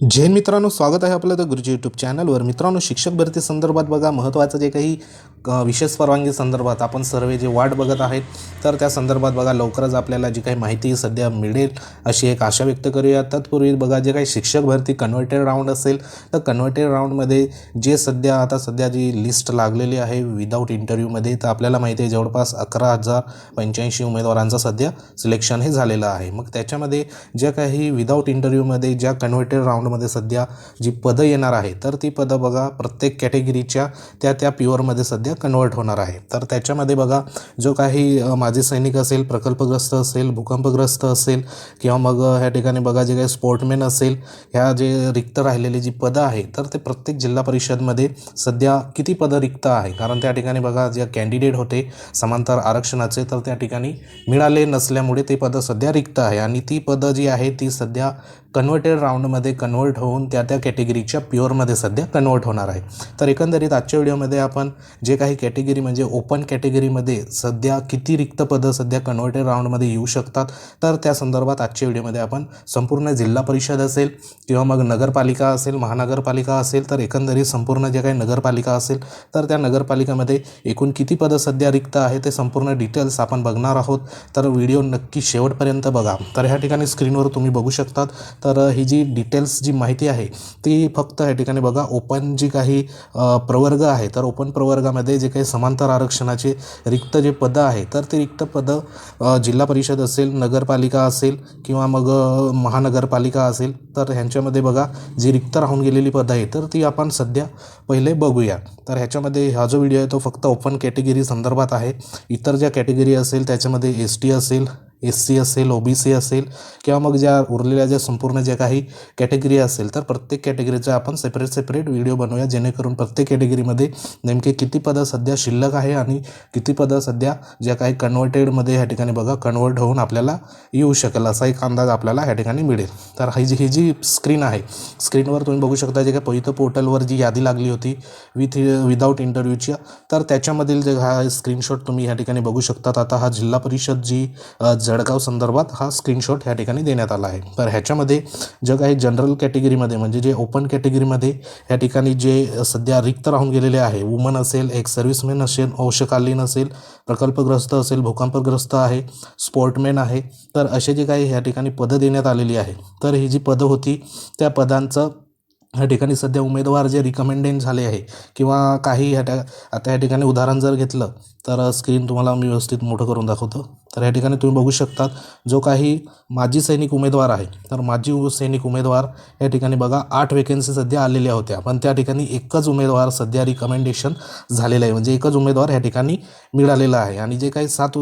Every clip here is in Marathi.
जैन मित्रांनो स्वागत आहे आपलं द गुरुजी यूट्यूब चॅनलवर मित्रांनो शिक्षक भरती संदर्भात बघा महत्त्वाचं जे काही विशेष परवानगी संदर्भात आपण सर्व जे वाट बघत आहेत तर त्या संदर्भात बघा लवकरच आपल्याला जी काही माहिती सध्या मिळेल अशी एक आशा व्यक्त करूया. तत्पूर्वी बघा जे काही शिक्षक भरती कन्व्हर्टेड राऊंड असेल तर कन्व्हर्टेड राऊंडमध्ये जे सध्या आता सध्या जी लिस्ट लागलेली आहे विदाऊट इंटरव्ह्यूमध्ये तर आपल्याला माहिती आहे जवळपास अकरा हजार पंच्याऐंशी उमेदवारांचं सध्या सिलेक्शन हे झालेलं आहे. मग त्याच्यामध्ये ज्या काही विदाऊट इंटरव्ह्यूमध्ये ज्या कन्व्हर्टेड राऊंडमध्ये सध्या जी पदं येणार आहे तर ती पदं बघा प्रत्येक कॅटेगरीच्या त्या त्या प्युअरमध्ये सध्या कन्वर्ट होणार आहे. तर त्याच्यामध्ये बघा जो काही माजी सैनिक असेल प्रकल्पग्रस्त असेल भूकंपग्रस्त असेल किंवा मग ह्या ठिकाणी बघा जे काही स्पोर्टमॅन असेल ह्या जे रिक्त राहिलेली जी पदं आहे तर ते प्रत्येक जिल्हा परिषदमध्ये सध्या किती पदं रिक्त आहे? कारण त्या ठिकाणी बघा जे कॅन्डिडेट होते समांतर आरक्षणाचे तर त्या ठिकाणी मिळाले नसल्यामुळे ते पदं सध्या रिक्त आहे. आणि ती पदं जी आहे ती सध्या कन्व्हर्टेड राऊंडमध्ये कन्वर्ट होऊन त्या त्या कॅटेगरीच्या प्युअरमध्ये सध्या कन्वर्ट होणार आहे. तर एकंदरीत आजच्या व्हिडिओमध्ये आपण जे काही कॅटेगरी म्हणजे ओपन कॅटेगरीमध्ये सध्या किती रिक्त पदं सध्या कन्व्हर्टेड राऊंडमध्ये येऊ शकतात तर त्या संदर्भात आजच्या व्हिडिओमध्ये आपण संपूर्ण जिल्हा परिषद असेल किंवा मग नगरपालिका असेल महानगरपालिका असेल तर एकंदरीत संपूर्ण जे काही नगरपालिका असेल तर त्या नगरपालिकामध्ये एकूण किती पदं सध्या रिक्त आहे ते संपूर्ण डिटेल्स आपण बघणार आहोत. तर व्हिडिओ नक्की शेवटपर्यंत बघा. तर ह्या ठिकाणी स्क्रीनवर तुम्ही बघू शकतात. तर ही जी डिटेल्स जी माहिती आहे ती फक्त ह्या ठिकाणी बघा ओपन जी काही प्रवर्ग आहे तर ओपन प्रवर्गामध्ये जे काही समांतर आरक्षणाचे रिक्त जे पदं आहे तर ते रिक्त पदं जिल्हा परिषद असेल नगरपालिका असेल किंवा मग महानगरपालिका असेल तर ह्यांच्यामध्ये बघा जी रिक्त राहून गेलेली पदं आहे तर ती आपण सध्या पहिले बघूया. तर ह्याच्यामध्ये हा जो व्हिडिओ आहे तो फक्त ओपन कॅटेगरी संदर्भात आहे. इतर ज्या कॅटेगरी असेल त्याच्यामध्ये एस टी असेल एस सी असेल ओ बी सी असेल किंवा मग ज्या उरलेल्या ज्या संपूर्ण ज्या काही कॅटेगरी असेल तर प्रत्येक कॅटेगरीचा आपण सेपरेट सेपरेट व्हिडिओ बनवूया जेणेकरून प्रत्येक कॅटेगरीमध्ये नेमके किती पदं सध्या शिल्लक आहे आणि किती पदं सध्या ज्या काही कन्व्हर्टेडमध्ये ह्या ठिकाणी बघा कन्वर्ट होऊन आपल्याला येऊ शकेल असा एक अंदाज आपल्याला ह्या ठिकाणी मिळेल. तर ही जी ही जी स्क्रीन आहे स्क्रीनवर तुम्ही बघू शकता जे काही पहिलं पोर्टलवर जी यादी लागली होती विथ विदाऊट इंटरव्ह्यूच्या तर त्याच्यामधील जे हा स्क्रीनशॉट तुम्ही ह्या ठिकाणी बघू शकतात. आता हा जिल्हा परिषद जी जळगाव संदर्भात हा स्क्रीनशॉट ह्या ठिकाणी देण्यात आला आहे. तर ह्याच्यामध्ये जे काही जनरल कॅटेगरीमध्ये म्हणजे जे ओपन कॅटेगरीमध्ये ह्या ठिकाणी जे सध्या रिक्त राहून गेलेले आहे वुमन असेल एक सर्व्हिसमॅन असेल अंशकालीन असेल प्रकल्पग्रस्त असेल भूकंपग्रस्त आहे स्पोर्टमॅन आहे तर असे जे काही ह्या ठिकाणी पदं देण्यात आलेली आहे. तर ही जी पदं होती त्या पदांचं ह्या ठिकाणी सध्या उमेदवार जे रिकमेंडेड झाले आहे किंवा काही ह्या आता ह्या ठिकाणी उदाहरण जर घेतलं तर स्क्रीन तुम्हाला मी व्यवस्थित मोठं करून दाखवतो. तर या ठिकाणी तुम्ही बघू शकतात जो काही माजी सैनिक उमेदवार आहे तर माजी सैनिक उमेदवार या ठिकाणी बघा आठ वेकेन्सी सध्या आलेल्या होत्या पण त्या ठिकाणी एकच उमेदवार सध्या रिकमेंडेशन झालेलं आहे. म्हणजे एकच उमेदवार या ठिकाणी मिळालेला आहे आणि जे काही सात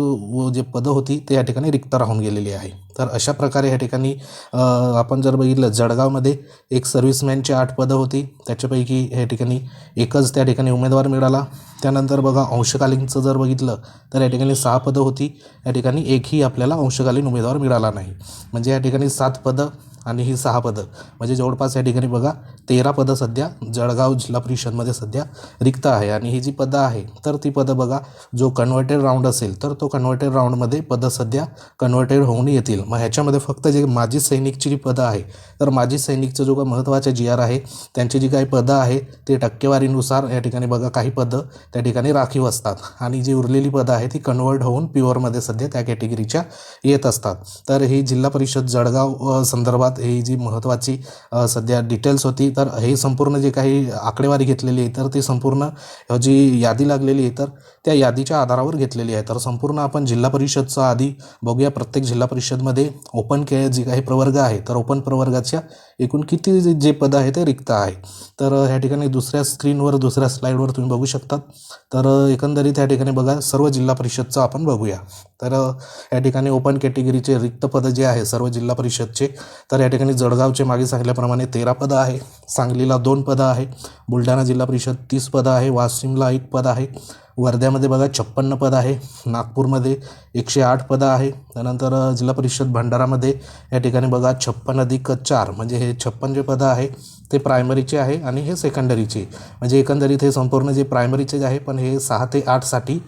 जे पदं होती ते या ठिकाणी रिक्त राहून गेलेली आहे. तर अशा प्रकारे या ठिकाणी आपण जर बघितलं जळगावमध्ये एक सर्व्हिसमॅनची आठ पदं होती त्याच्यापैकी या ठिकाणी एकच त्या ठिकाणी उमेदवार मिळाला. त्यानंतर बघा अंशकालीनचं जर बघितलं तर या ठिकाणी सहा पदं होती. या ठिकाणी एकही आपल्याला अंशकालीन उमेदवार मिळाला नाही. म्हणजे या ठिकाणी सात पदं आणि ही सहा पदं. म्हणजे जवळपास या ठिकाणी बघा तेरा पदं सध्या जळगाव जिल्हा परिषदमध्ये सध्या रिक्त आहे. आणि ही जी पदं आहे तर ती पदं बघा जो कन्व्हर्टेड राऊंड असेल तर तो कन्व्हर्टेड राऊंडमध्ये पदं सध्या कन्व्हर्टेड होऊन येतील. मग ह्याच्यामध्ये फक्त जे माजी सैनिकची जी पदं आहे तर माजी सैनिकचं जो काही महत्त्वाचे जी आर आहे त्यांची जी काही पदं आहे ते टक्केवारीनुसार या ठिकाणी बघा काही पदं त्या ठिकाणी राखीव असतात. आणि जी उरलेली पदं आहे ती कन्वर्ट होऊन प्युअरमध्ये सध्या त्या कॅटेगरीच्या येत असतात. तर ही जिल्हा परिषद जळगाव संदर्भात संदर्भात ही जी महत्त्वाची सध्या डिटेल्स होती तर हे संपूर्ण जे काही आकडेवारी घेतलेली आहे तर ती संपूर्ण जी यादी लागलेली आहे तर त्या यादीच्या आधारावर घेतलेली आहे. तर संपूर्ण आपण जिल्हा परिषदचा आधी बघूया. प्रत्येक जिल्हा परिषदमध्ये ओपन के जे काही प्रवर्ग आहे तर ओपन प्रवर्गाच्या एकूण किती जे- जे पदं आहे ते रिक्त आहे. तर ह्या ठिकाणी दुसऱ्या स्क्रीनवर दुसऱ्या स्लाईडवर तुम्ही बघू शकतात. तर एकंदरीत ह्या ठिकाणी बघा सर्व जिल्हा परिषदचं आपण बघूया. तर या ठिकाणी ओपन कॅटेगरीचे रिक्त पदं जे आहे सर्व जिल्हा परिषदचे तर या ठिकाणी जळगावचे मागे सांगितल्याप्रमाणे तेरा पदं आहे सांगलीला दोन पदं आहे बुलढाणा जिल्हा परिषद तीस पदं आहे वाशिमला एक पद आहे. वर्ध्यामध्ये बघा छप्पन्न पद आहे. नागपूरमध्ये एकशे आठ पदं आहे. त्यानंतर जिल्हा परिषद भंडारामध्ये या ठिकाणी बघा छप्पन अधिक चार म्हणजे हे छप्पन जे पदं आहे ते प्रायमरीचे आहे आणि हे सेकंडरीचे. म्हणजे एकंदरीत हे संपूर्ण जे प्रायमरीचे जे आहे पण हे सहा ते आठसाठी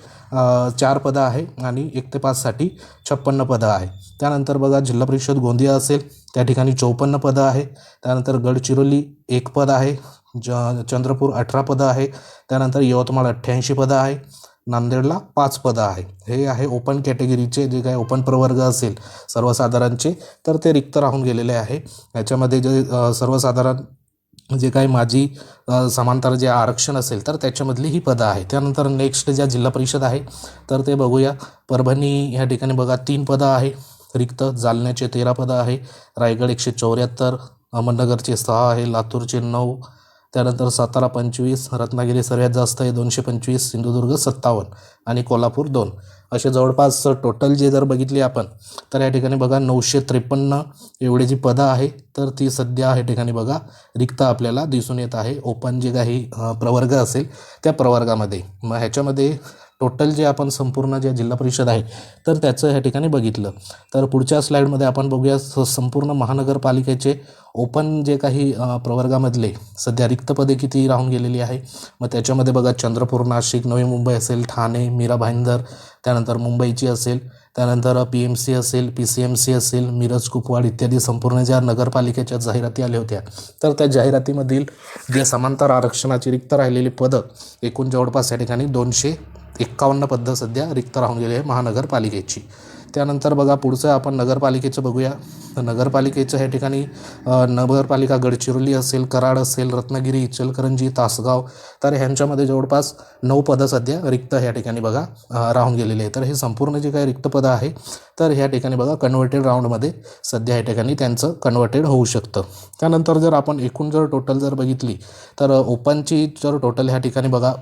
चार पदं आहे आणि एक ते पाचसाठी छप्पन्न पदं आहे. त्यानंतर बघा जिल्हा परिषद गोंदिया असेल त्या ठिकाणी चौपन्न पदं आहे. त्यानंतर गडचिरोली एक पद आहे. ज चंद्रपूर अठरा पदं आहे त्यानंतर यवतमाळ अठ्ठ्याऐंशी पदं आहे नांदेडला पाच पदं आहे. हे आहे ओपन कॅटेगरीचे जे काही ओपन प्रवर्ग असेल सर्वसाधारणचे तर ते रिक्त राहून गेलेले आहे. याच्यामध्ये जे सर्वसाधारण जे काही माझी समांतर जे आरक्षण असेल तर त्याच्यामधली ही पदं आहे त्यानंतर नेक्स्ट ज्या जिल्हा परिषद आहे तर ते बघूया. परभणी ह्या ठिकाणी बघा तीन पदं आहे. रिक्त जालन्याचे तेरा पदं आहे. रायगड एकशे चौऱ्याहत्तर अहमदनगरचे सहा आहे. लातूरचे नऊ त्यानंतर सातारा पंचवीस रत्नागिरी सर्वात जास्त आहे दोनशे पंचवीस सिंधुदुर्ग सत्तावन्न आणि कोल्हापूर दोन. असे जवळपास टोटल जे जर बघितली आपण तर या ठिकाणी बघा नऊशे त्रेपन्न एवढी जी पदं आहे तर ती सध्या या ठिकाणी बघा रिक्त आपल्याला दिसून येत आहे. ओपन जे काही प्रवर्ग असेल त्या प्रवर्गामध्ये. मग ह्याच्यामध्ये टोटल जे आपण संपूर्ण जे जिल्हा परिषद आहे तर त्याचं ह्या ठिकाणी बघितलं. तर पुढच्या स्लाईडमध्ये आपण बघूया स- संपूर्ण महानगरपालिकेचे ओपन जे काही प्रवर्गामधले सध्या रिक्त पदे किती राहून गेलेली आहे मग त्याच्यामध्ये बघा चंद्रपूर नाशिक नवी मुंबई असेल ठाणे मीरा भाईंदर त्यानंतर मुंबईची असेल त्यानंतर पी एम सी असेल पी सी एम सी असेल मिरज कुपवाड इत्यादी संपूर्ण ज्या नगरपालिकेच्या जाहिराती आल्या होत्या तर त्या जाहिरातीमधील जे समांतर आरक्षणाची रिक्त राहिलेली पदं एकूण जवळपास या ठिकाणी दोनशे एक्कावन्न पदं सध्या रिक्त राहून गेली आहे महानगरपालिकेची. त्यानंतर बघा पुढचं आपण नगरपालिकेचं बघूया. तर नगरपालिकेचं ह्या ठिकाणी नगरपालिका गडचिरोली असेल कराड असेल रत्नागिरी इचलकरंजी तासगाव तर ह्यांच्यामध्ये जवळपास नऊ पदं सध्या रिक्त ह्या ठिकाणी बघा राहून गेलेली आहे तर हे संपूर्ण जे काही रिक्त पदं आहे तर ह्या ठिकाणी बघा कन्वर्टेड राऊंडमध्ये सध्या ह्या ठिकाणी त्यांचं कन्वर्टेड होऊ शकतं. त्यानंतर जर आपण एकूण जर टोटल जर बघितली तर ओपनची जर टोटल ह्या ठिकाणी बघा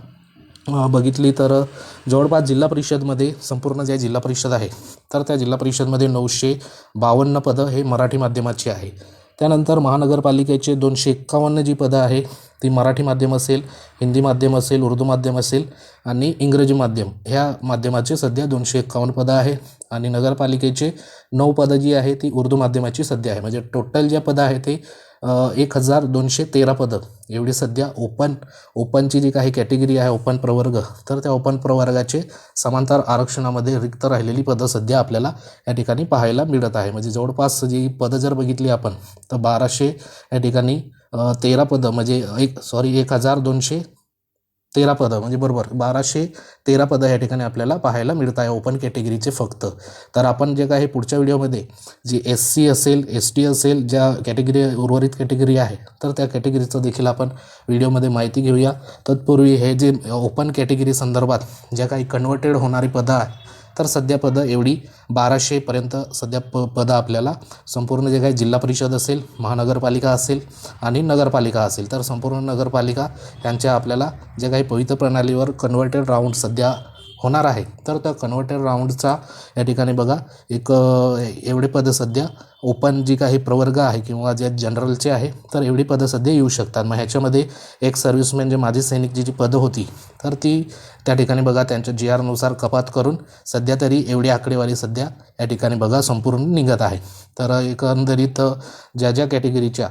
बघितली तर जवळपास जिल्हा परिषदमध्ये संपूर्ण ज्या जिल्हा परिषद आहे तर त्या जिल्हा परिषदमध्ये नऊशे बावन्न पदं हे मराठी माध्यमाची आहे. त्यानंतर महानगरपालिकेचे दोनशे एक्कावन्न जी पदं आहे ती मराठी माध्यम असेल हिंदी माध्यम असेल उर्दू माध्यम असेल आणि इंग्रजी माध्यम ह्या माध्यमाचे सध्या दोनशे एक्कावन्न पदं आहे आणि नगरपालिकेचे नऊ पदं जी आहे ती उर्दू माध्यमाची सध्या आहे. म्हणजे टोटल ज्या पदं आहे ते एक हजार दोनशे तेरा पदं. एवढी सध्या ओपन ओपनची जी काही कॅटेगरी आहे ओपन प्रवर्ग तर त्या ओपन प्रवर्गाचे समांतर आरक्षणामध्ये रिक्त राहिलेली पदं सध्या आपल्याला या ठिकाणी पाहायला मिळत आहे. म्हणजे जवळपास जी पदं जर बघितली आपण तर बाराशे या ठिकाणी तेरा पदं म्हणजे एक सॉरी एक हजार दोनशे तेरा पदं म्हणजे बरोबर बाराशे तेरा पदं या ठिकाणी आपल्याला पाहायला मिळत आहे ओपन कॅटेगरीचे फक्त. तर आपण जे काही पुढच्या व्हिडिओमध्ये जी एस सी असेल एस टी असेल ज्या कॅटेगरी उर्वरित कॅटेगरी आहे तर त्या कॅटेगरीचं देखील आपण व्हिडिओमध्ये माहिती घेऊया. तत्पूर्वी हे जे ओपन कॅटेगरी संदर्भात ज्या काही कन्वर्टेड होणारी पदं आहे तर सध्या पदं एवढी बाराशेपर्यंत सध्या प पदं आपल्याला संपूर्ण जे काही जिल्हा परिषद असेल महानगरपालिका असेल आणि नगरपालिका असेल तर संपूर्ण नगरपालिका यांच्या आपल्याला जे काही पवित्र प्रणालीवर कन्व्हर्टेड राऊंड सध्या होणार आहे. तर त्या कन्व्हर्टर राऊंडचा या ठिकाणी बघा एक एवढे पदं सध्या ओपन जी काही प्रवर्ग आहे किंवा जे जनरलचे आहे तर एवढी पदं सध्या येऊ शकतात. मग ह्याच्यामध्ये एक सर्व्हिसमॅन जे माजी सैनिकची जी पदं होती तर ती त्या ठिकाणी बघा त्यांच्या जी आरनुसार कपात करून सध्या तरी एवढी आकडेवारी सध्या या ठिकाणी बघा संपूर्ण निघत आहे. तर एकंदरीत ज्या ज्या कॅटेगरीच्या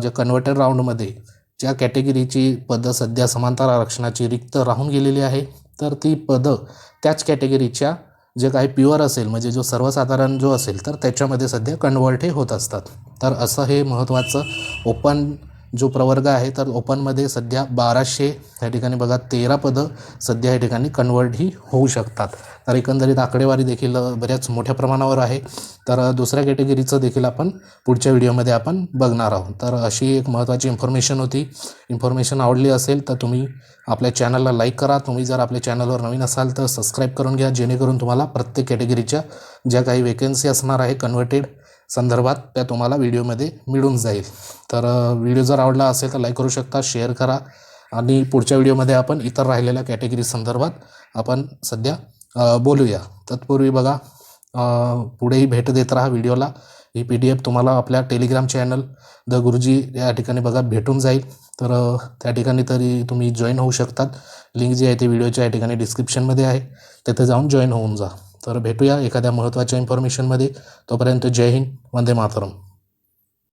ज्या कन्व्हर्टर राऊंडमध्ये ज्या कॅटेगरीची पदं सध्या समांतर आरक्षणाची रिक्त राहून गेलेली आहे तर ती पदं त्याच कॅटेगरीच्या जे काही प्युअर असेल म्हणजे जो सर्वसाधारण जो असेल तर त्याच्यामध्ये सध्या कन्वर्ट हे होत असतात. तर असं हे महत्त्वाचं ओपन जो प्रवर्ग आहे तर ओपनमध्ये सध्या बाराशे या ठिकाणी बघा तेरा पदं सध्या या ठिकाणी कन्वर्ट ही होऊ शकतात. तर एकंदरीत आकडेवारी देखील बऱ्याच मोठ्या प्रमाणावर आहे. तर दुसऱ्या कॅटेगरीचं देखील आपण पुढच्या व्हिडिओमध्ये आपण बघणार आहोत. तर अशी एक महत्त्वाची इन्फॉर्मेशन होती. इन्फॉर्मेशन आवडली असेल तर तुम्ही आपल्या चॅनलला लाईक करा. तुम्ही जर आपल्या चॅनलवर नवीन असाल तर सबस्क्राईब करून घ्या. जेणेकरून तुम्हाला प्रत्येक कॅटेगरीच्या ज्या काही वेकेन्सी असणार आहे कन्वर्टेड संदर्भात त्या तुम्हाला व्हिडिओमध्ये मिळून जाईल. तर व्हिडिओ जर आवडला असेल तर लाईक करू शकता शेअर करा आणि पुढच्या व्हिडिओमध्ये आपण इतर राहिलेल्या कॅटेगरी संदर्भात आपण सध्या बोलूया. तत्पूर्वी बघा पुढेही भेट देत राहा व्हिडिओला. ही पी डी एफ तुम्हाला आपल्या टेलिग्राम चॅनल द गुरुजी या ठिकाणी बघा भेटून जाईल. तर त्या ठिकाणी तरी तुम्ही जॉईन होऊ शकतात. लिंक जी आहे ती व्हिडिओच्या या ठिकाणी डिस्क्रिप्शनमध्ये आहे. तिथे जाऊन जॉईन होऊन जा. तर भेटूया एखाद्या महत्त्वाच्या इन्फॉर्मेशनमध्ये तोपर्यंत जय हिंद वंदे मातरम.